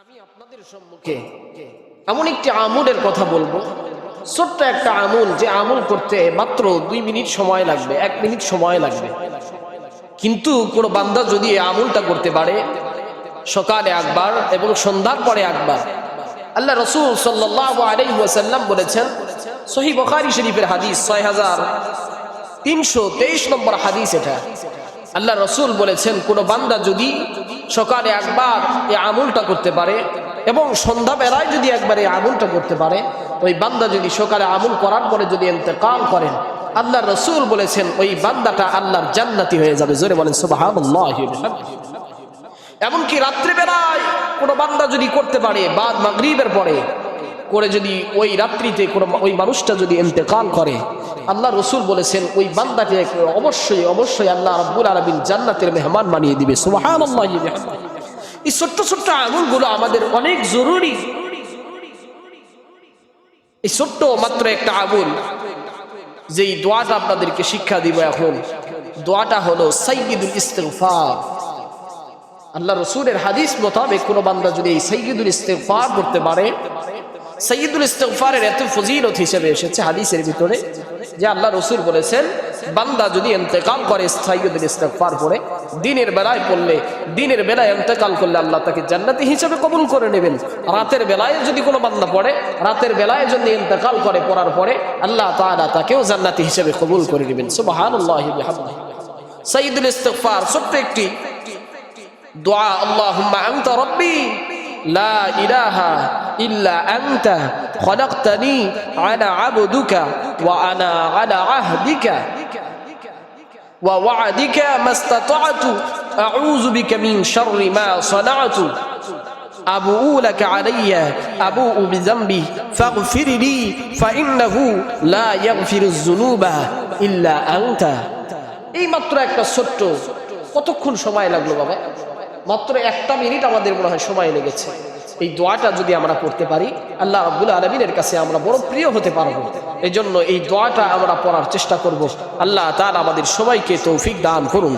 আমি আপনাদের সম্মুখে এমন একটি আমুলের কথা বলব। ছোট্ট একটা আমুল যে আমুল করতে মাত্র দুই মিনিট সময় লাগবে এক মিনিট সময় লাগবে। কিন্তু কোনো বান্দা যদি এই আমুলটা করতে পারে সকালে একবার এবং সন্ধ্যার পরে একবার। আল্লাহ রসুল সাল্লাহ আলাইসাল্লাম বলেছেন সহি বখারি শরীফের হাদিস ছয় হাজার তিনশো তেইশ নম্বর হাদিস এটা। আল্লাহ রসুল বলেছেন কোন বান্দা যদি সকালে একবার এই আমুলটা করতে পারে এবং সন্ধ্যাবেলায় যদি একবার এই আমুলটা করতে পারে, ওই বান্দা যদি সকালে আমুল করার পরে যদি এতেকাল করেন, আল্লাহ রসুল বলেছেন, ওই বান্দাটা আল্লাহর জান্নাতি হয়ে যাবে। জোরে বলেন সুবাহ এমনকি রাত্রিবেলায় কোনো বান্দা যদি করতে পারে, বাদ মাগরীবের পরে করে যদি ওই রাত্রিতে কোনো ওই মানুষটা যদি ইন্তেকাল করে, আল্লাহ রসুল বলেছেন, ওই বান্দাকে অবশ্যই অবশ্যই আল্লাহ রব্বুল আলমিন জান্নাতের মেহমান বানিয়ে দিবে। এই ছোট্ট ছোট্ট আঙুলগুলো আমাদের অনেক জরুরি। এই ছোট্ট মাত্র একটা আগুন যেই দোয়াটা আপনাদেরকে শিক্ষা দিব এখন, দোয়াটা হলো সাইয়দুল ইস্তেগফার। আল্লাহ রসুলের হাদিস মোতাবেক কোনো বান্দা যদি এই সৈয়দুল ইস্তেফার করতে পারে সৈয়দুল ইস্তেফারের এত ফজিলত হিসেবে এসেছে হাদিসের ভিতরে যে আল্লাহ রসুল বলেছেন, বান্দা যদি এন্তেকাল করে সৈয়দুল ইস্তেফার করে দিনের বেলায় পড়লে, দিনের বেলায় এন্তেকাল করলে আল্লাহ তাকে জান্নাতি হিসেবে কবুল করে নেবেন। রাতের বেলায় যদি কোনো বান্দা পড়ে, রাতের বেলায় যদি এন্তেকাল করে পড়ার পরে আল্লাহ তাআলা তাকেও জান্নাতি হিসেবে কবুল করে নেবেন। সুবহানাল্লাহি বিহামদিহি। সৈয়দুল ইস্তেফার ছোট্ট একটি দোয়া, আল্লাহুম্মা আনতা রব্বি লা ইলাহা ইল্লা আনতা খলাকতানি আনা আবদুকা ওয়া আনা আলা আহদিকা ওয়া ওয়া'দিকা মাস্তাতা'তু আউযু বিকা মিন শাররি মা সানা'তু أبوء لك علي أبوء بذنبي فاغفر لي فإنه لا يغفر الذنوب إلا أنت এই মাত্র একটা ছোট্ট কতক্ষণ সময় লাগলো বাবা মাত্র একটা মিনিট আমাদের মনে হয় সময় লেগেছে। এই দোয়াটা যদি আমরা করতে পারি, আল্লাহ আব্দুল আলমিনের কাছে আমরা বড় প্রিয় হতে পারব। এই জন্য এই দোয়াটা আমরা পড়ার চেষ্টা করব। আল্লাহ তার আমাদের সবাইকে তৌফিক দান করুন।